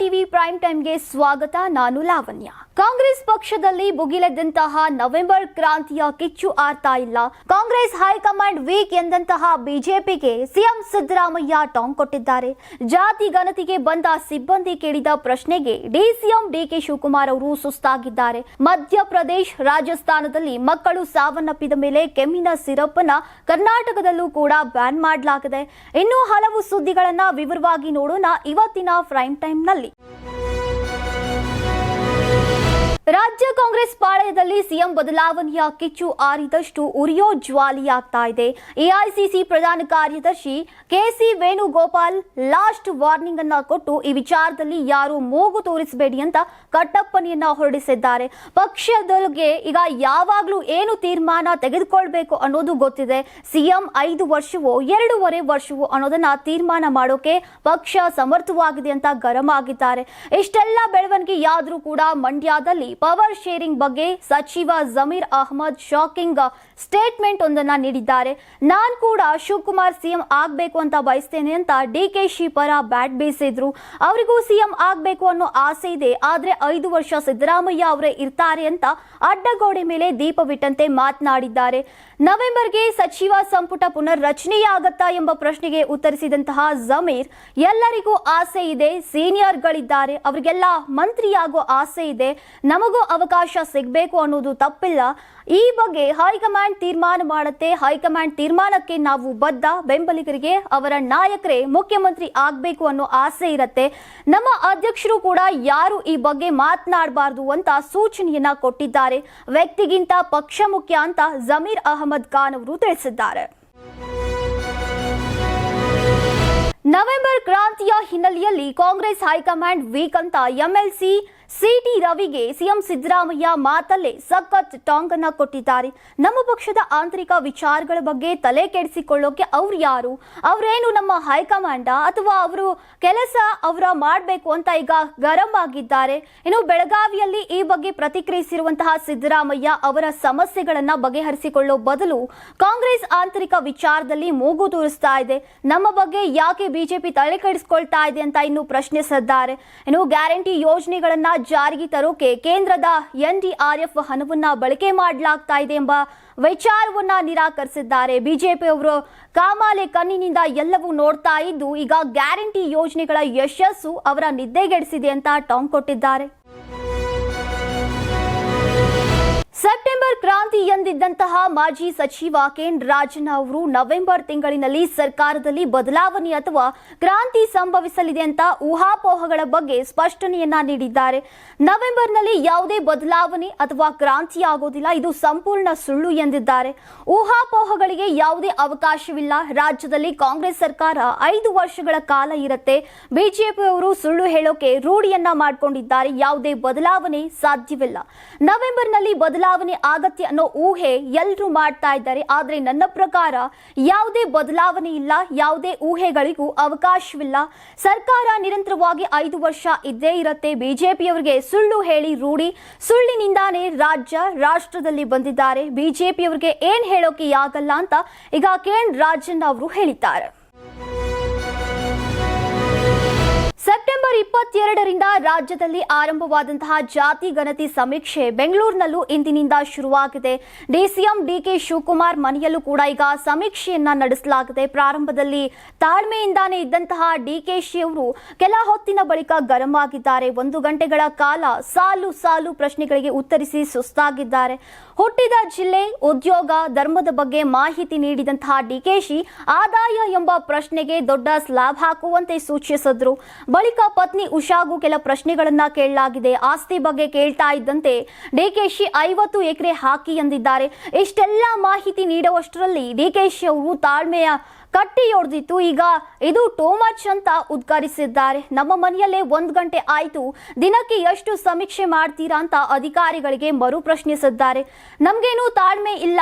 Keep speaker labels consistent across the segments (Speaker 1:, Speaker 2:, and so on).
Speaker 1: TV prime ಟೈಮ್ಗೆ ಸ್ವಾಗತ, ನಾನು ಲಾವಣ್ಯ. ಕಾಂಗ್ರೆಸ್ ಪಕ್ಷದಲ್ಲಿ ಭುಗಿಲೆದ್ದಂತಹ ನವೆಂಬರ್ ಕ್ರಾಂತಿಯ ಕಿಚ್ಚು ಆರ್ತಾ ಇಲ್ಲ. ಕಾಂಗ್ರೆಸ್ ಹೈಕಮಾಂಡ್ ವೀಕ್ ಎಂದಂತಹ ಬಿಜೆಪಿಗೆ ಸಿಎಂ ಸಿದ್ದರಾಮಯ್ಯ ಟಾಂಗ್ ಕೊಟ್ಟಿದ್ದಾರೆ. ಜಾತಿ ಗಣತಿಗೆ ಬಂದ ಸಿಬ್ಬಂದಿ ಕೇಳಿದ ಪ್ರಶ್ನೆಗೆ ಡಿಸಿಎಂ ಡಿಕೆ ಶಿವಕುಮಾರ್ ಅವರು ಸುಸ್ತಾಗಿದ್ದಾರೆ. ಮಧ್ಯಪ್ರದೇಶ್ ರಾಜಸ್ಥಾನದಲ್ಲಿ ಮಕ್ಕಳು ಸಾವನ್ನಪ್ಪಿದ ಮೇಲೆ ಕೆಮ್ಮಿನ ಸಿರಪ್ ಕರ್ನಾಟಕದಲ್ಲೂ ಕೂಡ ಬ್ಯಾನ್ ಮಾಡಲಾಗಿದೆ. ಇನ್ನೂ ಹಲವು ಸುದ್ದಿಗಳನ್ನ ವಿವರವಾಗಿ ನೋಡೋಣ ಇವತ್ತಿನ ಪ್ರೈಮ್ ಟೈಮ್ ನಲ್ಲಿ ರಾಜ್ಯ ಕಾಂಗ್ರೆಸ್ ಪಾಳಯದಲ್ಲಿ ಸಿಎಂ ಬದಲಾವಣೆಯ ಕಿಚ್ಚು ಆರಿದಷ್ಟು ಉರಿಯೋ ಜ್ವಾಲಿಯಾಗ್ತಾ ಇದೆ. ಎಐಸಿಸಿ ಪ್ರಧಾನ ಕಾರ್ಯದರ್ಶಿ ಕೆಸಿ ವೇಣುಗೋಪಾಲ್ ಲಾಸ್ಟ್ ವಾರ್ನಿಂಗ್ ಅನ್ನ ಕೊಟ್ಟು ಈ ವಿಚಾರದಲ್ಲಿ ಯಾರು ಮೂಗು ತೋರಿಸಬೇಡಿ ಅಂತ ಕಟ್ಟಪ್ಪಣೆಯನ್ನ ಹೊರಡಿಸಿದ್ದಾರೆ. ಪಕ್ಷದೊಳಗೆ ಈಗ ಯಾವಾಗಲೂ ಏನು ತೀರ್ಮಾನ ತೆಗೆದುಕೊಳ್ಬೇಕು ಅನ್ನೋದು ಗೊತ್ತಿದೆ. ಸಿಎಂ ಐದು ವರ್ಷವೋ ಎರಡೂವರೆ ವರ್ಷವೋ ಅನ್ನೋದನ್ನ ತೀರ್ಮಾನ ಮಾಡೋಕೆ ಪಕ್ಷ ಸಮರ್ಥವಾಗಿದೆ ಅಂತ ಗರಂ ಆಗಿದ್ದಾರೆ. ಇಷ್ಟೆಲ್ಲ ಬೆಳವಣಿಗೆ ಯಾದ್ರೂ ಕೂಡ ಮಂಡ್ಯದಲ್ಲಿ ಪವರ್ ಶೇರಿಂಗ್ ಬಗ್ಗೆ ಸಚಿವ ಜಮೀರ್ ಅಹಮದ್ ಶಾಕಿಂಗ್ ಸ್ಟೇಟ್ಮೆಂಟ್ ಒಂದನ್ನ ನೀಡಿದ್ದಾರೆ. ನಾನು ಕೂಡ ಶಿವಕುಮಾರ್ ಸಿಎಂ ಆಗಬೇಕು ಅಂತ ಬಯಸ್ತೇನೆ ಅಂತ ಡಿ ಕೆ ಶಿ ಪರ ಬ್ಯಾಟ್ ಬೀಸಿದ್ರು. ಅವರಿಗೂ ಸಿಎಂ ಆಗಬೇಕು ಅನ್ನೋ ಆಸೆ ಇದೆ. ಆದರೆ ಐದು ವರ್ಷ ಸಿದ್ದರಾಮಯ್ಯ ಅವರೇ ಇರ್ತಾರೆ ಅಂತ ಅಡ್ಡಗೋಡೆ ಮೇಲೆ ದೀಪವಿಟ್ಟಂತೆ ಮಾತನಾಡಿದ್ದಾರೆ. ನವೆಂಬರ್ಗೆ ಸಚಿವ ಸಂಪುಟ ಪುನರ್ ರಚನೆಯಾಗತ್ತಾ ಎಂಬ ಪ್ರಶ್ನೆಗೆ ಉತ್ತರಿಸಿದಂತಹ ಜಮೀರ್, ಎಲ್ಲರಿಗೂ ಆಸೆ ಇದೆ, ಸೀನಿಯರ್ಗಳಿದ್ದಾರೆ, ಅವರಿಗೆಲ್ಲ ಮಂತ್ರಿಯಾಗೋ ಆಸೆ ಇದೆ. ಅವಕಾಶ ಸಿಗಬೇಕು ಅನ್ನೋದು ತಪ್ಪಿಲ್ಲ. ಈ ಬಗ್ಗೆ ಹೈಕಮಾಂಡ್ ತೀರ್ಮಾನ ಮಾಡುತ್ತೆ. ಹೈಕಮಾಂಡ್ ತೀರ್ಮಾನಕ್ಕೆ ನಾವು ಬದ್ಧ. ಬೆಂಬಲಿಗರಿಗೆ ಅವರ ನಾಯಕರೇ ಮುಖ್ಯಮಂತ್ರಿ ಆಗಬೇಕು ಅನ್ನೋ ಆಸೆ ಇರುತ್ತೆ. ನಮ್ಮ ಅಧ್ಯಕ್ಷರು ಕೂಡ ಯಾರು ಈ ಬಗ್ಗೆ ಮಾತನಾಡಬಾರದು ಅಂತ ಸೂಚನೆಯನ್ನ ಕೊಟ್ಟಿದ್ದಾರೆ. ವ್ಯಕ್ತಿಗಿಂತ ಪಕ್ಷ ಮುಖ್ಯ ಅಂತ ಜಮೀರ್ ಅಹಮದ್ ಖಾನ್ ಅವರು ತಿಳಿಸಿದ್ದಾರೆ. ನವೆಂಬರ್ ಕ್ರಾಂತಿಯ ಹಿನ್ನೆಲೆಯಲ್ಲಿ ಕಾಂಗ್ರೆಸ್ ಹೈಕಮಾಂಡ್ ವೀಕ್ ಅಂತ ಎಂಎಲ್ಸಿ ಸಿಟಿ ರವಿಗೆ ಸಿಎಂ ಸಿದ್ದರಾಮಯ್ಯ ಮಾತಲ್ಲೇ ಸಖತ್ ಟಾಂಗ್ ಅನ್ನ ಕೊಟ್ಟಿದ್ದಾರೆ. ನಮ್ಮ ಪಕ್ಷದ ಆಂತರಿಕ ವಿಚಾರಗಳ ಬಗ್ಗೆ ತಲೆ ಕೆಡಿಸಿಕೊಳ್ಳೋಕೆ ಅವ್ರು ಯಾರು? ಅವರೇನು ನಮ್ಮ ಹೈಕಮಾಂಡ ಅಥವಾ ಅವರು ಕೆಲಸ ಅವರ ಮಾಡಬೇಕು ಅಂತ ಈಗ ಗರಂ ಆಗಿದ್ದಾರೆ. ಇನ್ನು ಬೆಳಗಾವಿಯಲ್ಲಿ ಈ ಬಗ್ಗೆ ಪ್ರತಿಕ್ರಿಯಿಸಿರುವಂತಹ ಸಿದ್ದರಾಮಯ್ಯ ಅವರ ಸಮಸ್ಯೆಗಳನ್ನ ಬಗೆಹರಿಸಿಕೊಳ್ಳೋ ಬದಲು ಕಾಂಗ್ರೆಸ್ ಆಂತರಿಕ ವಿಚಾರದಲ್ಲಿ ಮೂಗು ತೂರಿಸ್ತಾ ಇದೆ. ನಮ್ಮ ಬಗ್ಗೆ ಯಾಕೆ ಬಿಜೆಪಿ ತಲೆ ಕೆಡಿಸ್ಕೊಳ್ತಾ ಇದೆ ಅಂತ ಇನ್ನು ಪ್ರಶ್ನಿಸಿದ್ದಾರೆ. ಇನ್ನು ಗ್ಯಾರಂಟಿ ಯೋಜನೆಗಳನ್ನ ಜಾರಿಗೆ ತರೋಕೆ ಕೇಂದ್ರದ ಎನ್ಡಿಆರ್ಎಫ್ ಹಣವನ್ನ ಬಳಕೆ ಮಾಡಲಾಗ್ತಾ ಇದೆ ಎಂಬ ವಿಚಾರವನ್ನ ನಿರಾಕರಿಸಿದ್ದಾರೆ. ಬಿಜೆಪಿ ಅವರು ಕಾಮಾಲೆ ಕಣ್ಣಿನಿಂದ ಎಲ್ಲವೂ ನೋಡ್ತಾ ಇದ್ದು ಈಗ ಗ್ಯಾರಂಟಿ ಯೋಜನೆಗಳ ಯಶಸ್ಸು ಅವರ ನಿದ್ದೆಗೆಡಿಸಿದೆ ಅಂತ ಟಾಂಗ್ ಕೊಟ್ಟಿದ್ದಾರೆ. ಎಂದಿದ್ದಂತಹ ಮಾಜಿ ಸಚಿವ ಕೆನ್ ರಾಜನ್ ಅವರು ನವೆಂಬರ್ ತಿಂಗಳಿನಲ್ಲಿ ಸರ್ಕಾರದಲ್ಲಿ ಬದಲಾವಣೆ ಅಥವಾ ಕ್ರಾಂತಿ ಸಂಭವಿಸಲಿದೆ ಅಂತ ಊಹಾಪೋಹಗಳ ಬಗ್ಗೆ ಸ್ಪಷ್ಟನೆಯನ್ನ ನೀಡಿದ್ದಾರೆ. ನವೆಂಬರ್ನಲ್ಲಿ ಯಾವುದೇ ಬದಲಾವಣೆ ಅಥವಾ ಕ್ರಾಂತಿ ಆಗೋದಿಲ್ಲ, ಇದು ಸಂಪೂರ್ಣ ಸುಳ್ಳು ಎಂದಿದ್ದಾರೆ. ಊಹಾಪೋಹಗಳಿಗೆ ಯಾವುದೇ ಅವಕಾಶವಿಲ್ಲ. ರಾಜ್ಯದಲ್ಲಿ ಕಾಂಗ್ರೆಸ್ ಸರ್ಕಾರ ಐದು ವರ್ಷಗಳ ಕಾಲ ಇರುತ್ತೆ. ಬಿಜೆಪಿಯವರು ಸುಳ್ಳು ಹೇಳೋಕೆ ರೂಢಿಯನ್ನ ಮಾಡಿಕೊಂಡಿದ್ದಾರೆ. ಯಾವುದೇ ಬದಲಾವಣೆ ಸಾಧ್ಯವಿಲ್ಲ. ನವೆಂಬರ್ನಲ್ಲಿ ಬದಲಾವಣೆ ಆಗತ್ಯ ಅನ್ನೋ ಊಹೆ ಎಲ್ಲರೂ ಮಾಡ್ತಾ ಇದ್ದಾರೆ. ಆದರೆ ನನ್ನ ಪ್ರಕಾರ ಯಾವುದೇ ಬದಲಾವಣೆ ಇಲ್ಲ. ಯಾವುದೇ ಊಹೆಗಳಿಗೂ ಅವಕಾಶವಿಲ್ಲ. ಸರ್ಕಾರ ನಿರಂತರವಾಗಿ ಐದು ವರ್ಷ ಇದ್ದೇ ಇರುತ್ತೆ. ಬಿಜೆಪಿಯವರಿಗೆ ಸುಳ್ಳು ಹೇಳಿ ರೂಢಿ. ಸುಳ್ಳಿನಿಂದಾನೇ ರಾಜ್ಯ, ರಾಷ್ಟ್ರದಲ್ಲಿ ಬಂದಿದ್ದಾರೆ. ಬಿಜೆಪಿಯವರಿಗೆ ಏನ್ ಹೇಳೋಕೆ ಆಗಲ್ಲ ಅಂತ ಈಗ ಕೆಎನ್ ರಾಜನ್ ಅವರು ಹೇಳಿದ್ದಾರೆ. ಸೆಪ್ಟೆಂಬರ್ ಇಪ್ಪತ್ತೆರಡರಿಂದ ರಾಜ್ಯದಲ್ಲಿ ಆರಂಭವಾದಂತಹ ಜಾತಿ ಗಣತಿ ಸಮೀಕ್ಷೆ ಬೆಂಗಳೂರಿನಲ್ಲೂ ಇಂದಿನಿಂದ ಶುರುವಾಗಿದೆ. ಡಿಸಿಎಂ ಡಿಕೆ ಶಿವಕುಮಾರ್ ಮನೆಯಲ್ಲೂ ಕೂಡ ಈಗ ಸಮೀಕ್ಷೆಯನ್ನ ನಡೆಸಲಾಗಿದೆ. ಪ್ರಾರಂಭದಲ್ಲಿ ತಾಳ್ಮೆಯಿಂದಾನೇ ಇದ್ದಂತಹ ಡಿಕೆಶಿ ಅವರು ಕೆಲ ಹೊತ್ತಿನ ಬಳಿಕ ಗರಂ ಆಗಿದ್ದಾರೆ ಒಂದು ಗಂಟೆಗಳ ಕಾಲ ಸಾಲು ಸಾಲು ಪ್ರಶ್ನೆಗಳಿಗೆ ಉತ್ತರಿಸಿ ಸುಸ್ತಾಗಿದ್ದಾರೆ. ಹುಟ್ಟಿದ ಜಿಲ್ಲೆ, ಉದ್ಯೋಗ, ಧರ್ಮದ ಬಗ್ಗೆ ಮಾಹಿತಿ ನೀಡಿದಂತಹ ಡಿಕೆಶಿ ಆದಾಯ ಎಂಬ ಪ್ರಶ್ನೆಗೆ ದೊಡ್ಡ ಸ್ಲಾಬ್ ಹಾಕುವಂತೆ ಸೂಚಿಸಿದ್ರು. ಬಳಿಕ ಪತ್ನಿ ಉಷಾಗೂ ಕೆಲ ಪ್ರಶ್ನೆಗಳನ್ನ ಕೇಳಲಾಗಿದೆ. ಆಸ್ತಿ ಬಗ್ಗೆ ಕೇಳ್ತಾ ಇದ್ದಂತೆ ಡಿಕೆಶಿ ಐವತ್ತು ಎಕರೆ ಹಾಕಿ ಎಂದಿದ್ದಾರೆ. ಇಷ್ಟೆಲ್ಲ ಮಾಹಿತಿ ನೀಡುವಷ್ಟರಲ್ಲಿ ಡಿಕೆಶಿ ಅವರು ತಾಳ್ಮೆಯ ಕಟ್ಟಿಯೊಡೆದಿತ್ತು. ಈಗ ಇದು ಟೂ ಮಚ್ ಅಂತ ಉದ್ಘಾಟಿಸಿದ್ದಾರೆ. ನಮ್ಮ ಮನೆಯಲ್ಲೇ ಒಂದು ಗಂಟೆ ಆಯಿತು. ದಿನಕ್ಕೆ ಎಷ್ಟು ಸಮೀಕ್ಷೆ ಮಾಡ್ತೀರಾ ಅಂತ ಅಧಿಕಾರಿಗಳಿಗೆ ಮರು ಪ್ರಶ್ನಿಸಿದ್ದಾರೆ ನಮಗೇನು ತಾಳ್ಮೆ ಇಲ್ಲ.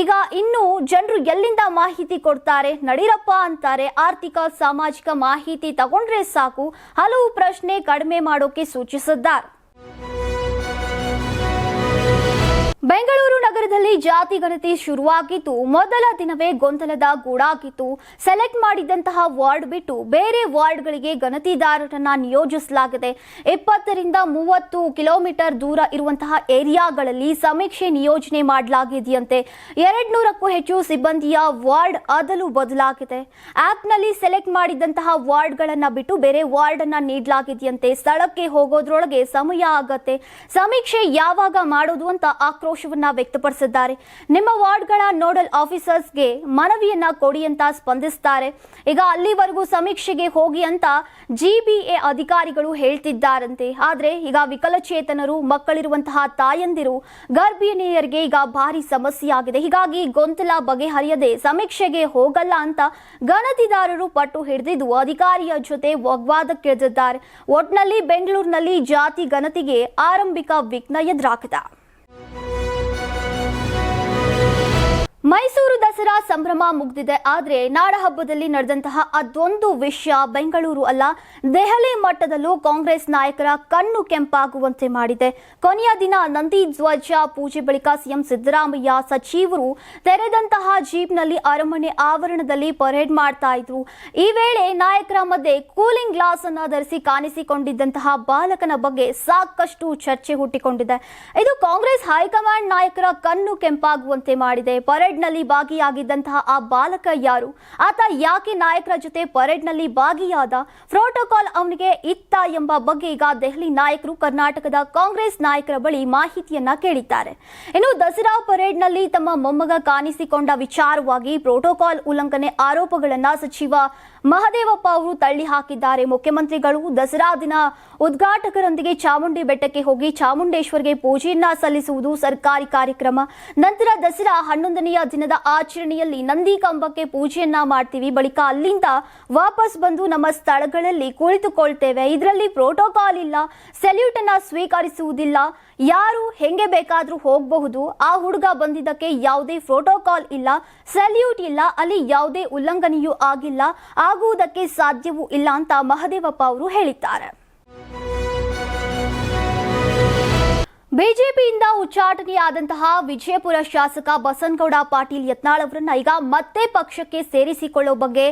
Speaker 1: ಈಗ ಇನ್ನು ಜನರು ಎಲ್ಲಿಂದ ಮಾಹಿತಿ ಕೊಡ್ತಾರೆ? ನಡೀರಪ್ಪ ಅಂತಾರೆ. ಆರ್ಥಿಕ, ಸಾಮಾಜಿಕ ಮಾಹಿತಿ ತಗೊಂಡ್ರೆ ಸಾಕು. ಹಲವು ಪ್ರಶ್ನೆ ಕಡಿಮೆ ಮಾಡೋಕೆ ಸೂಚಿಸಿದ್ದಾರೆ. ಬೆಂಗಳೂರು ನಗರದಲ್ಲಿ ಜಾತಿ ಗಣತಿ ಶುರುವಾಗಿತ್ತು ಮೊದಲ ದಿನವೇ ಗೊಂದಲದ ಗೂಡಾಗಿತ್ತು ಸೆಲೆಕ್ಟ್ ಮಾಡಿದಂತಹ ವಾರ್ಡ್ ಬಿಟ್ಟು ಬೇರೆ ವಾರ್ಡ್ಗಳಿಗೆ ಗಣತಿದಾರರನ್ನ ನಿಯೋಜಿಸಲಾಗಿದೆ. ಇಪ್ಪತ್ತರಿಂದ ಮೂವತ್ತು ಕಿಲೋಮೀಟರ್ ದೂರ ಇರುವಂತಹ ಏರಿಯಾಗಳಲ್ಲಿ ಸಮೀಕ್ಷೆ ನಿಯೋಜನೆ ಮಾಡಲಾಗಿದೆಯಂತೆ. ಎರಡ್ ನೂರಕ್ಕೂ ಹೆಚ್ಚು ಸಿಬ್ಬಂದಿಯ ವಾರ್ಡ್ ಅದಲು ಬದಲಾಗಿದೆ. ಆಪ್ನಲ್ಲಿ ಸೆಲೆಕ್ಟ್ ಮಾಡಿದಂತಹ ವಾರ್ಡ್ಗಳನ್ನು ಬಿಟ್ಟು ಬೇರೆ ವಾರ್ಡ್ ಅನ್ನ ನೀಡಲಾಗಿದೆಯಂತೆ. ಸ್ಥಳಕ್ಕೆ ಹೋಗೋದ್ರೊಳಗೆ ಸಮಯ ಆಗತ್ತೆ. ಸಮೀಕ್ಷೆ ಯಾವಾಗ ಮಾಡೋದು ಅಂತ ಆಕ್ರೋಶವನ್ನ ವ್ಯಕ್ತಪಡಿಸಿದ್ದಾರೆ. ನಿಮ್ಮ ವಾರ್ಡ್ಗಳ ನೋಡಲ್ ಆಫೀಸರ್ಸ್ಗೆ ಮನವಿಯನ್ನ ಕೊಡಿ ಅಂತ ಸ್ಪಂದಿಸ್ತಾರೆ. ಈಗ ಅಲ್ಲಿವರೆಗೂ ಸಮೀಕ್ಷೆಗೆ ಹೋಗಿ ಅಂತ ಜಿಬಿಎ ಅಧಿಕಾರಿಗಳು ಹೇಳ್ತಿದ್ದಾರಂತೆ. ಆದ್ರೆ ಈಗ ವಿಕಲಚೇತನರು, ಮಕ್ಕಳಿರುವಂತಹ ತಾಯಂದಿರು ಗರ್ಭಿಣಿಯರಿಗೆ ಈಗ ಭಾರಿ ಸಮಸ್ಯೆ ಆಗಿದೆ. ಹೀಗಾಗಿ ಗೊಂದಲ ಬಗೆಹರಿಯದೆ ಸಮೀಕ್ಷೆಗೆ ಹೋಗಲ್ಲ ಅಂತ ಗಣತಿದಾರರು ಪಟ್ಟು ಹಿಡಿದಿದ್ದು, ಅಧಿಕಾರಿಯ ಜೊತೆ ವಾಗ್ವಾದಕ್ಕಿಳಿದಿದ್ದಾರೆ. ಒಟ್ನಲ್ಲಿ ಬೆಂಗಳೂರಿನಲ್ಲಿ ಜಾತಿ ಗಣತಿಗೆ ಆರಂಭಿಕ ವಿಘ್ನ ಎದುರಾಗಿದೆ. ಮೈಸೂರು ದಸರಾ ಸಂಭ್ರಮ ಮುಗ್ದಿದೆ. ಆದರೆ ನಾಡಹಬ್ಬದಲ್ಲಿ ನಡೆದಂತಹ ಅದೊಂದು ವಿಷಯ ಬೆಂಗಳೂರು ಅಲ್ಲ. ದೆಹಲಿ ಮಟ್ಟದಲ್ಲೂ ಕಾಂಗ್ರೆಸ್ ನಾಯಕರ ಕಣ್ಣು ಕೆಂಪಾಗುವಂತೆ ಮಾಡಿದೆ. ಕೊನೆಯ ದಿನ ನಂದಿ ಧ್ವಜ ಪೂಜೆ ಬಳಿಕ ಸಿಎಂ ಸಿದ್ದರಾಮಯ್ಯ ಸಚಿವರು ತೆರೆದಂತಹ ಜೀಪ್ನಲ್ಲಿ ಅರಮನೆ ಆವರಣದಲ್ಲಿ ಪರೇಡ್ ಮಾಡ್ತಾ ಇದ್ರು. ಈ ವೇಳೆ ನಾಯಕರ ಮಧ್ಯೆ ಕೂಲಿಂಗ್ ಗ್ಲಾಸ್ ಅನ್ನು ಧರಿಸಿ ಕಾಣಿಸಿಕೊಂಡಿದ್ದಂತಹ ಬಾಲಕನ ಬಗ್ಗೆ ಸಾಕಷ್ಟು ಚರ್ಚೆ ಹುಟ್ಟಿಕೊಂಡಿದೆ. ಇದು ಕಾಂಗ್ರೆಸ್ ಹೈಕಮಾಂಡ್ ನಾಯಕರ ಕಣ್ಣು ಕೆಂಪಾಗುವಂತೆ ಮಾಡಿದೆ. ಪರೇಡ್ನಲ್ಲಿ ಭಾಗಿಯಾಗಿದ್ದಂತಹ ಆ ಬಾಲಕ ಯಾರು? ಆತ ಯಾಕೆ ನಾಯಕರ ಜೊತೆ ಪರೇಡ್ನಲ್ಲಿ ಭಾಗಿಯಾದ? ಪ್ರೋಟೋಕಾಲ್ ಅವನಿಗೆ ಇತ್ತ ಎಂಬ ಬಗ್ಗೆ ಈಗ ದೆಹಲಿ ನಾಯಕರು, ಕರ್ನಾಟಕದ ಕಾಂಗ್ರೆಸ್ ನಾಯಕರ ಬಳಿ ಮಾಹಿತಿಯನ್ನ ಕೇಳಿದ್ದಾರೆ. ಇನ್ನು ದಸರಾ ಪರೇಡ್ನಲ್ಲಿ ತಮ್ಮ ಮೊಮ್ಮಗ ಕಾಣಿಸಿಕೊಂಡ ವಿಚಾರವಾಗಿ ಪ್ರೋಟೋಕಾಲ್ ಉಲ್ಲಂಘನೆ ಆರೋಪಗಳನ್ನ ಸಚಿವ ಮಹದೇವಪ್ಪ ಅವರು ತಳ್ಳಿ ಹಾಕಿದ್ದಾರೆ. ಮುಖ್ಯಮಂತ್ರಿಗಳು ದಸರಾ ದಿನ ಉದ್ಘಾಟಕರೊಂದಿಗೆ ಚಾಮುಂಡಿ ಬೆಟ್ಟಕ್ಕೆ ಹೋಗಿ ಚಾಮುಂಡೇಶ್ವರಿಗೆ ಪೂಜೆಯನ್ನ ಸಲ್ಲಿಸುವುದು ಸರ್ಕಾರಿ ಕಾರ್ಯಕ್ರಮ. ನಂತರ ದಸರಾ ಹನ್ನೊಂದನೆಯ ದಿನದ ಆಚರಣೆಯಲ್ಲಿ ನಂದಿ ಕಂಬಕ್ಕೆ ಪೂಜೆಯನ್ನ ಮಾಡ್ತೀವಿ. ಬಳಿಕ ಅಲ್ಲಿಂದ ವಾಪಸ್ ಬಂದು ನಮ್ಮ ಸ್ಥಳಗಳಲ್ಲಿ ಕುಳಿತುಕೊಳ್ತೇವೆ. ಇದರಲ್ಲಿ ಪ್ರೋಟೋಕಾಲ್ ಇಲ್ಲ. ಸೆಲ್ಯೂಟ್ ಅನ್ನ ಸ್ವೀಕರಿಸುವುದಿಲ್ಲ. ಯಾರು ಹೆಂಗೆ ಬೇಕಾದ್ರೂ ಹೋಗಬಹುದು. ಆ ಹುಡುಗ ಬಂದಿದ್ದಕ್ಕೆ ಯಾವುದೇ ಪ್ರೋಟೋಕಾಲ್ ಇಲ್ಲ. ಸೆಲ್ಯೂಟ್ ಇಲ್ಲ. ಅಲ್ಲಿ ಯಾವುದೇ ಉಲ್ಲಂಘನೆಯೂ ಆಗಿಲ್ಲ. ಆಗುವುದಕ್ಕೆ ಸಾಧ್ಯವೂ ಇಲ್ಲ ಅಂತ ಮಹದೇವಪ್ಪ ಅವರು ಹೇಳಿದ್ದಾರೆ. ಬಿಜೆಪಿಯಿಂದ ಉಚ್ಚಾಟನೆಯಾದಂತಹ ವಿಜಯಪುರ ಶಾಸಕ ಬಸನಗೌಡ ಪಾಟೀಲ್ ಯತ್ನಾಳ್ ಅವರನ್ನ ಈಗ ಮತ್ತೆ ಪಕ್ಷಕ್ಕೆ ಸೇರಿಸಿಕೊಳ್ಳೋ ಬಗ್ಗೆ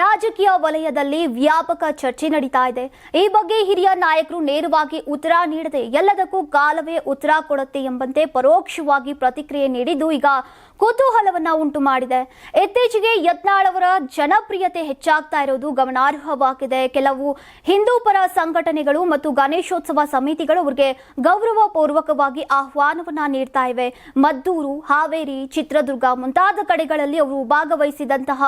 Speaker 1: ರಾಜಕೀಯ ವಲಯದಲ್ಲಿ ವ್ಯಾಪಕ ಚರ್ಚೆ ನಡೀತಾ ಇದೆ. ಈ ಬಗ್ಗೆ ಹಿರಿಯ ನಾಯಕರು ನೇರವಾಗಿ ಉತ್ತರ ನೀಡದೆ ಎಲ್ಲದಕ್ಕೂ ಕಾಲವೇ ಉತ್ತರ ಕೊಡುತ್ತೆ ಎಂಬಂತೆ ಪರೋಕ್ಷವಾಗಿ ಪ್ರತಿಕ್ರಿಯೆ ನೀಡಿದ್ದು ಈಗ ಕುತೂಹಲವನ್ನ ಉಂಟು ಮಾಡಿದೆ ಇತ್ತೀಚೆಗೆ ಯತ್ನಾಳ್ ಅವರ ಜನಪ್ರಿಯತೆ ಹೆಚ್ಚಾಗ್ತಾ ಇರೋದು ಗಮನಾರ್ಹವಾಗಿದೆ. ಕೆಲವು ಹಿಂದೂ ಪರ ಸಂಘಟನೆಗಳು ಮತ್ತು ಗಣೇಶೋತ್ಸವ ಸಮಿತಿಗಳು ಅವರಿಗೆ ಗೌರವ ಪೂರ್ವಕವಾಗಿ ಆಹ್ವಾನವನ್ನ ನೀಡ್ತಾ ಇವೆ. ಮದ್ದೂರು, ಹಾವೇರಿ, ಚಿತ್ರದುರ್ಗ ಮುಂತಾದ ಕಡೆಗಳಲ್ಲಿ ಅವರು ಭಾಗವಹಿಸಿದಂತಹ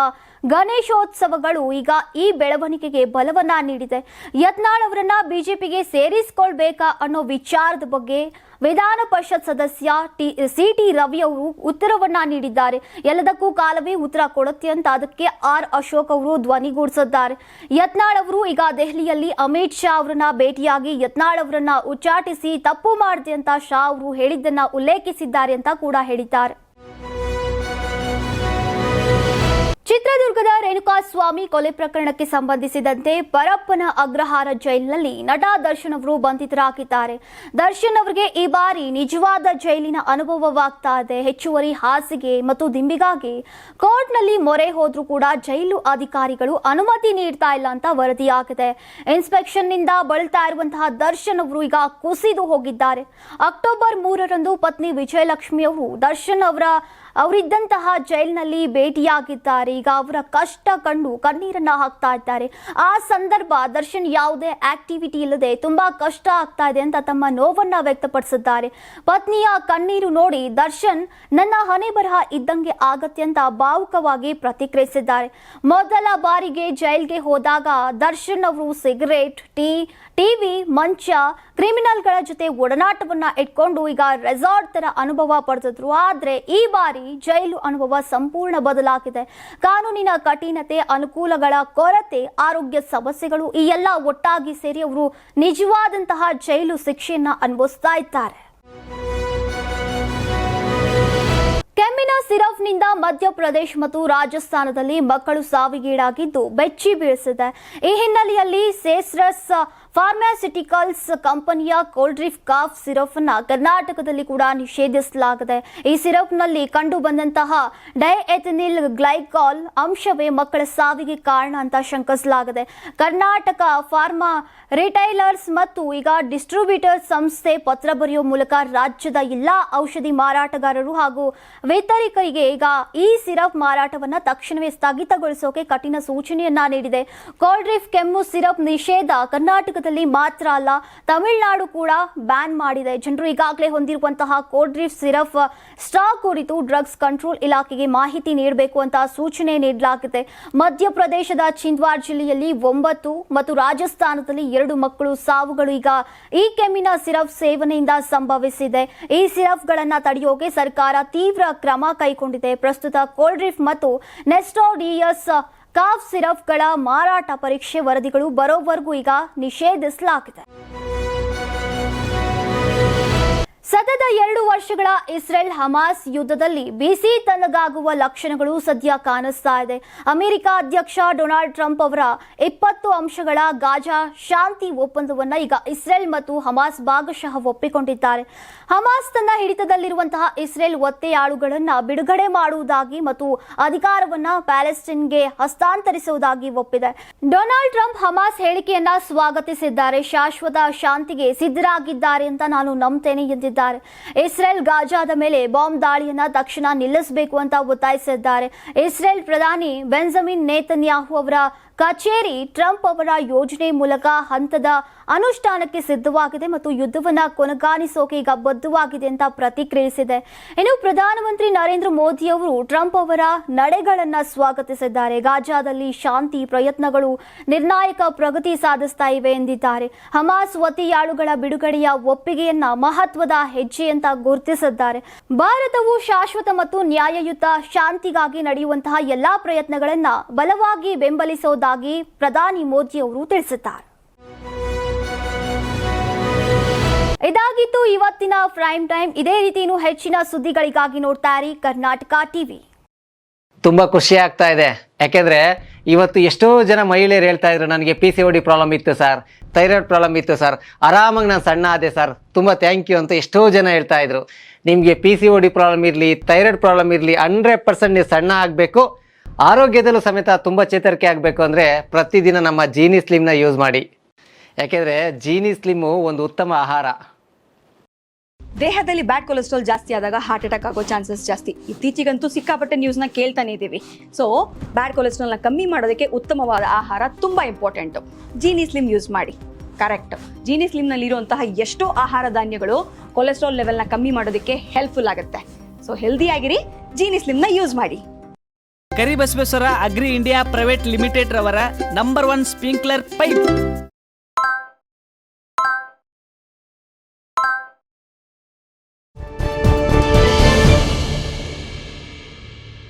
Speaker 1: ಗಣೇಶೋತ್ಸವಗಳು ಈಗ ಈ ಬೆಳವಣಿಗೆಗೆ ಬಲವನ್ನ ನೀಡಿದೆ. ಯತ್ನಾಳ್ ಅವರನ್ನ ಬಿಜೆಪಿಗೆ ಸೇರಿಸಿಕೊಳ್ಬೇಕಾ ಅನ್ನೋ ವಿಚಾರದ ಬಗ್ಗೆ ವಿಧಾನ ಪರಿಷತ್ ಸದಸ್ಯ ಟಿ ಸಿ ಟಿ ರವಿ ಅವರು ಉತ್ತರವನ್ನ ನೀಡಿದ್ದಾರೆ. ಎಲ್ಲದಕ್ಕೂ ಕಾಲವೇ ಉತ್ತರ ಕೊಡುತ್ತೆ ಅಂತ ಅದಕ್ಕೆ ಆರ್ ಅಶೋಕ್ ಅವರು ಧ್ವನಿಗೂಡಿಸಿದ್ದಾರೆ ಯತ್ನಾಳ್ ಅವರು ಈಗ ದೆಹಲಿಯಲ್ಲಿ ಅಮಿತ್ ಶಾ ಅವರನ್ನ ಭೇಟಿಯಾಗಿ ಯತ್ನಾಳ್ ಅವರನ್ನ ಉಚ್ಚಾಟಿಸಿ ತಪ್ಪು ಮಾಡಿದೆ ಅಂತ ಶಾ ಅವರು ಹೇಳಿದ್ದನ್ನ ಉಲ್ಲೇಖಿಸಿದ್ದಾರೆ ಅಂತ ಕೂಡ ಹೇಳಿದ್ದಾರೆ. ಚಿತ್ರದುರ್ಗದ ರೇಣುಕಾಸ್ವಾಮಿ ಕೊಲೆ ಪ್ರಕರಣಕ್ಕೆ ಸಂಬಂಧಿಸಿದಂತೆ ಪರಪ್ಪನ ಅಗ್ರಹಾರ ಜೈಲಿನಲ್ಲಿ ನಟ ದರ್ಶನ್ ಅವರು ಬಂಧಿತರಾಗಿದ್ದಾರೆ. ದರ್ಶನ್ ಅವರಿಗೆ ಈ ಬಾರಿ ನಿಜವಾದ ಜೈಲಿನ ಅನುಭವವಾಗ್ತಾ ಇದೆ. ಹೆಚ್ಚುವರಿ ಹಾಸಿಗೆ ಮತ್ತು ದಿಂಬಿಗಾಗಿ ಕೋರ್ಟ್ನಲ್ಲಿ ಮೊರೆ ಹೋದ್ರೂ ಕೂಡ ಜೈಲು ಅಧಿಕಾರಿಗಳು ಅನುಮತಿ ನೀಡ್ತಾ ಇಲ್ಲ ಅಂತ ವರದಿಯಾಗಿದೆ. ಇನ್ಸ್ಪೆಕ್ಷನ್ನಿಂದ ಬಳಲ್ತಾ ಇರುವಂತಹ ದರ್ಶನ್ ಅವರು ಈಗ ಕುಸಿದು ಹೋಗಿದ್ದಾರೆ. ಅಕ್ಟೋಬರ್ ಮೂರರಂದು ಪತ್ನಿ ವಿಜಯಲಕ್ಷ್ಮಿ ಅವರು ದರ್ಶನ್ ಅವರ ಅವರಿದ್ದಂತಹ ಜೈಲಿನಲ್ಲಿ ಭೇಟಿಯಾಗಿದ್ದಾರೆ. ಈಗ ಅವರ ಕಷ್ಟ ಕಂಡು ಕಣ್ಣೀರನ್ನ ಹಾಕ್ತಾ ಇದ್ದಾರೆ. ಆ ಸಂದರ್ಭ ದರ್ಶನ್ ಯಾವುದೇ ಆಕ್ಟಿವಿಟಿ ಇಲ್ಲದೆ ತುಂಬಾ ಕಷ್ಟ ಆಗ್ತಾ ಇದೆ ಅಂತ ತಮ್ಮ ನೋವನ್ನ ವ್ಯಕ್ತಪಡಿಸಿದ್ದಾರೆ. ಪತ್ನಿಯ ಕಣ್ಣೀರು ನೋಡಿ ದರ್ಶನ್, ನನ್ನ ಹಣೆ ಬರಹ ಇದ್ದಂಗೆ ಆಗತ್ತೆ ಅಂತ ಭಾವುಕವಾಗಿ ಪ್ರತಿಕ್ರಿಯಿಸಿದ್ದಾರೆ. ಮೊದಲ ಬಾರಿಗೆ ಜೈಲ್ಗೆ ಹೋದಾಗ ದರ್ಶನ್ ಅವರು ಸಿಗರೇಟ್, ಟೀ, ಟಿವಿ, ಮಂಚ, ಕ್ರಿಮಿನಲ್ಗಳ ಜೊತೆ ಒಡನಾಟವನ್ನ ಇಟ್ಕೊಂಡು ಈಗ ರೆಸಾರ್ಟ್ ತರ ಅನುಭವ ಪಡೆದಿದ್ರು. ಆದ್ರೆ ಈ ಬಾರಿ ಜೈಲು ಅನುಭವ ಸಂಪೂರ್ಣ ಬದಲಾಗಿದೆ. ಕಾನೂನಿನ ಕಠಿಣತೆ, ಅನುಕೂಲಗಳ ಕೊರತೆ, ಆರೋಗ್ಯ ಸಮಸ್ಯೆಗಳು ಈ ಎಲ್ಲ ಒಟ್ಟಾಗಿ ಸೇರಿ ಅವರು ನಿಜವಾದಂತಹ ಜೈಲು ಶಿಕ್ಷೆಯನ್ನ ಅನುಭವಿಸ್ತಾ ಇದ್ದಾರೆ. ಕೆಮ್ಮಿನ ಸಿರಫ್ನಿಂದ ಮಧ್ಯಪ್ರದೇಶ ಮತ್ತು ರಾಜಸ್ಥಾನದಲ್ಲಿ ಮಕ್ಕಳು ಸಾವಿಗೀಡಾಗಿದ್ದು ಬೆಚ್ಚಿ ಬೀಳಿಸಿದೆ. ಈ ಹಿನ್ನೆಲೆಯಲ್ಲಿ ಸೇಸ್ರಸ್ ಫಾರ್ಮಾಸ್ಯೂಟಿಕಲ್ಸ್ ಕಂಪನಿಯ ಕೋಲ್ಡ್ರಿಫ್ ಕಾಫ್ ಸಿರಪ್ ಅನ್ನ ಕರ್ನಾಟಕದಲ್ಲಿ ಕೂಡ ನಿಷೇಧಿಸಲಾಗಿದೆ. ಈ ಸಿರಪ್ನಲ್ಲಿ ಕಂಡು ಬಂದಂತಹ ಡೈಎಥನಿಲ್ ಗ್ಲೈಕಾಲ್ ಅಂಶವೇ ಮಕ್ಕಳ ಸಾವಿಗೆ ಕಾರಣ ಅಂತ ಶಂಕಿಸಲಾಗಿದೆ. ಕರ್ನಾಟಕ ಫಾರ್ಮಾ ರಿಟೈಲರ್ಸ್ ಮತ್ತು ಈಗ ಡಿಸ್ಟ್ರಿಬ್ಯೂಟರ್ ಸಂಸ್ಥೆ ಪತ್ರ ಬರೆಯುವ ಮೂಲಕ ರಾಜ್ಯದ ಎಲ್ಲಾ ಔಷಧಿ ಮಾರಾಟಗಾರರು ಹಾಗೂ ವಿತರಕರಿಗೆ ಈಗ ಈ ಸಿರಪ್ ಮಾರಾಟವನ್ನ ತಕ್ಷಣವೇ ಸ್ಥಗಿತಗೊಳಿಸೋಕೆ ಕಠಿಣ ಸೂಚನೆಯನ್ನ ನೀಡಿದೆ. ಕೋಲ್ಡ್ರಿಫ್ ಕೆಮ್ಮು ಸಿರಪ್ ನಿಷೇಧ ಕರ್ನಾಟಕದಲ್ಲಿ ಮಾತ್ರ ಅಲ್ಲ, ತಮಿಳುನಾಡು ಕೂಡ ಬ್ಯಾನ್ ಮಾಡಿದೆ. ಜನರು ಈಗಾಗಲೇ ಹೊಂದಿರುವಂತಹ ಕೋಡ್ರಿಫ್ ಸಿರಫ್ ಸ್ಟಾಕ್ ಕುರಿತು ಡ್ರಗ್ಸ್ ಕಂಟ್ರೋಲ್ ಇಲಾಖೆಗೆ ಮಾಹಿತಿ ನೀಡಬೇಕು ಅಂತ ಸೂಚನೆ ನೀಡಲಾಗಿದೆ. ಮಧ್ಯಪ್ರದೇಶದ ಚಿಂದ್ವಾರ್ ಜಿಲ್ಲೆಯಲ್ಲಿ ಒಂಬತ್ತು ಮತ್ತು ರಾಜಸ್ಥಾನದಲ್ಲಿ ಎರಡು ಮಕ್ಕಳು ಸಾವುಗಳು ಈಗ ಈ ಕೆಮ್ಮಿನ ಸಿರಪ್ ಸೇವನೆಯಿಂದ ಸಂಭವಿಸಿದೆ. ಈ ಸಿರಪ್ಗಳನ್ನು ತಡೆಯೋಕೆ ಸರ್ಕಾರ ತೀವ್ರ ಕ್ರಮ ಕೈಗೊಂಡಿದೆ. ಪ್ರಸ್ತುತ ಕೋಲ್ಡ್ರಿಫ್ ಮತ್ತು ನೆಸ್ಟೋಡಿಯಸ್ ಕಾಫ್ ಸಿರಪ್ಗಳ ಮಾರಾಟ ಪರೀಕ್ಷೆ ವರದಿಗಳು ಬರೋವರೆಗೂ ಈಗ ನಿಷೇಧಿಸಲಾಗಿದೆ. ಸತತ ಎರಡು ವರ್ಷಗಳ ಇಸ್ರೇಲ್ ಹಮಾಸ್ ಯುದ್ಧದಲ್ಲಿ ಬಿಸಿ ತಣ್ಣಗಾಗುವ ಲಕ್ಷಣಗಳು ಸದ್ಯ ಕಾಣಿಸ್ತಾ ಇದೆ. ಅಮೆರಿಕ ಅಧ್ಯಕ್ಷ ಡೊನಾಲ್ಡ್ ಟ್ರಂಪ್ ಅವರ ಇಪ್ಪತ್ತು ಅಂಶಗಳ ಗಾಜಾ ಶಾಂತಿ ಒಪ್ಪಂದವನ್ನ ಈಗ ಇಸ್ರೇಲ್ ಮತ್ತು ಹಮಾಸ್ ಭಾಗಶಃ ಒಪ್ಪಿಕೊಂಡಿದ್ದಾರೆ. ಹಮಾಸ್ ತನ್ನ ಹಿಡಿತದಲ್ಲಿರುವಂತಹ ಇಸ್ರೇಲ್ ಒತ್ತೆಯಾಳುಗಳನ್ನು ಬಿಡುಗಡೆ ಮಾಡುವುದಾಗಿ ಮತ್ತು ಅಧಿಕಾರವನ್ನ ಪ್ಯಾಲೆಸ್ಟೈನ್ಗೆ ಹಸ್ತಾಂತರಿಸುವುದಾಗಿ ಒಪ್ಪಿದೆ. ಡೊನಾಲ್ಡ್ ಟ್ರಂಪ್ ಹಮಾಸ್ ಹೇಳಿಕೆಯನ್ನ ಸ್ವಾಗತಿಸಿದ್ದಾರೆ. ಶಾಶ್ವತ ಶಾಂತಿಗೆ ಸಿದ್ಧರಾಗಿದ್ದಾರೆ ಅಂತ ನಾನು ನಂಬ್ತೇನೆ ಎಂದಿದ್ದಾರೆ ಇಸ್ರೇಲ್ ಗಾಜಾದ ಮೇಲೆ ಬಾಂಬ್ ದಾಳಿಯನ್ನ ತಕ್ಷಣ ನಿಲ್ಲಿಸಬೇಕು ಅಂತ ಒತ್ತಾಯಿಸಿದ್ದಾರೆ. ಇಸ್ರೇಲ್ ಪ್ರಧಾನಿ ಬೆಂಜಮಿನ್ ನೇತನ್ಯಾಹು ಅವರ ಕಚೇರಿ ಟ್ರಂಪ್ ಅವರ ಯೋಜನೆ ಮೂಲಕ ಹಂತದ ಅನುಷ್ಠಾನಕ್ಕೆ ಸಿದ್ಧವಾಗಿದೆ ಮತ್ತು ಯುದ್ಧವನ್ನ ಕೊನೆಗಾಣಿಸೋಕೆ ಈಗ ಬದ್ಧವಾಗಿದೆ ಅಂತ ಪ್ರತಿಕ್ರಿಯಿಸಿದೆ. ಇನ್ನು ಪ್ರಧಾನಮಂತ್ರಿ ನರೇಂದ್ರ ಮೋದಿ ಅವರು ಟ್ರಂಪ್ ಅವರ ನಡೆಗಳನ್ನ ಸ್ವಾಗತಿಸಿದ್ದಾರೆ. ಗಾಜಾದಲ್ಲಿ ಶಾಂತಿ ಪ್ರಯತ್ನಗಳು ನಿರ್ಣಾಯಕ ಪ್ರಗತಿ ಸಾಧಿಸ್ತಾ ಇವೆ ಎಂದಿದ್ದಾರೆ. ಹಮಾಸ್ ವತಿಯಾಳುಗಳ ಬಿಡುಗಡೆಯ ಒಪ್ಪಿಗೆಯನ್ನ ಮಹತ್ವದ ಹೆಜ್ಜೆ ಅಂತ ಗುರುತಿಸಿದ್ದಾರೆ. ಭಾರತವು ಶಾಶ್ವತ ಮತ್ತು ನ್ಯಾಯಯುತ ಶಾಂತಿಗಾಗಿ ನಡೆಯುವಂತಹ ಎಲ್ಲಾ ಪ್ರಯತ್ನಗಳನ್ನ ಬಲವಾಗಿ ಬೆಂಬಲಿಸುವುದಾಗಿ ಪ್ರಧಾನಿ ಮೋದಿ ಅವರು ತಿಳಿಸಿದ್ದಾರೆ. ಇದಾಗಿತ್ತು ಇವತ್ತಿನ ಪ್ರೈಮ್ ಟೈಮ್. ಇದೇ ರೀತಿ ಹೆಚ್ಚಿನ ಸುದ್ದಿಗಳಿಗಾಗಿ ನೋಡ್ತಾ ಇರಿ ಕರ್ನಾಟಕ ಟಿವಿ.
Speaker 2: ತುಂಬಾ ಖುಷಿ ಆಗ್ತಾ ಇದೆ. ಯಾಕೆಂದ್ರೆ ಇವತ್ತು ಎಷ್ಟೋ ಜನ ಮಹಿಳೆಯರು ಹೇಳ್ತಾ ಇದ್ರು, ನನಗೆ ಪಿ ಸಿ ಡಿ ಪ್ರಾಬ್ಲಮ್ ಇತ್ತು ಸರ್ ಥೈರಾಯ್ಡ್ ಪ್ರಾಬ್ಲಮ್ ಇತ್ತು ಸರ್, ಆರಾಮಾಗಿ ನಾನು ಸಣ್ಣ ಆದೆ ಸರ್, ತುಂಬ ಥ್ಯಾಂಕ್ ಯು ಅಂತ ಎಷ್ಟೋ ಜನ ಹೇಳ್ತಾ ಇದ್ರು. ನಿಮಗೆ ಪಿ ಸಿ ಡಿ ಪ್ರಾಬ್ಲಮ್ ಇರಲಿ ಥೈರಾಯ್ಡ್ ಪ್ರಾಬ್ಲಮ್ ಇರಲಿ ಹಂಡ್ರೆಡ್ ಪರ್ಸೆಂಟ್ ನೀವು ಸಣ್ಣ ಆಗಬೇಕು. ಆರೋಗ್ಯದಲ್ಲೂ ಸಮೇತ ತುಂಬ ಚೇತರಿಕೆ ಆಗಬೇಕು ಅಂದರೆ ಪ್ರತಿದಿನ ನಮ್ಮ ಜೀನಿ ಸ್ಲಿಮ್ನ ಯೂಸ್ ಮಾಡಿ. ಯಾಕೆಂದರೆ ಜೀನಿ ಸ್ಲಿಮ್ಮು ಒಂದು ಉತ್ತಮ ಆಹಾರ.
Speaker 3: ದೇಹದಲ್ಲಿ ಬ್ಯಾಡ್ ಕೊಲೆಸ್ಟ್ರಾಲ್ ಜಾಸ್ತಿ ಆದಾಗ ಹಾರ್ಟ್ ಅಟ್ಯಾಕ್ ಆಗೋ ಚಾನ್ಸಸ್ ಜಾಸ್ತಿ. ಇತ್ತೀಚೆಗಂತೂ ಸಿಕ್ಕಾಪಟ್ಟೆ ನ್ಯೂಸ್ನ ಕೇಳ್ತಾನೆ ಇದ್ದೀವಿ. ಸೊ ಬ್ಯಾಡ್ ಕೊಲೆಸ್ಟ್ರಾಲ್ನ ಕಮ್ಮಿ ಮಾಡೋದಕ್ಕೆ ಉತ್ತಮವಾದ ಆಹಾರ ತುಂಬ ಇಂಪಾರ್ಟೆಂಟು ಜೀನಿ ಸ್ಲಿಮ್ ಯೂಸ್ ಮಾಡಿ. ಕರೆಕ್ಟ್ ಜೀನಿ ಸ್ಲಿಮ್ನಲ್ಲಿರುವಂತಹ ಎಷ್ಟೋ ಆಹಾರ ಧಾನ್ಯಗಳು ಕೊಲೆಸ್ಟ್ರಾಲ್ ಲೆವೆಲ್ನ ಕಮ್ಮಿ ಮಾಡೋದಕ್ಕೆ ಹೆಲ್ಪ್ಫುಲ್ ಆಗುತ್ತೆ. ಸೊ ಹೆಲ್ದಿಯಾಗಿರಿ ಜೀನಿ ಸ್ಲಿಮ್ನ ಯೂಸ್ ಮಾಡಿ.
Speaker 4: Karibasaveshwara agri India private limited ರವರ ನಂಬರ್ ಒನ್ ಸ್ಪ್ರಿಂಕ್ಲರ್ ಪೈಪ್.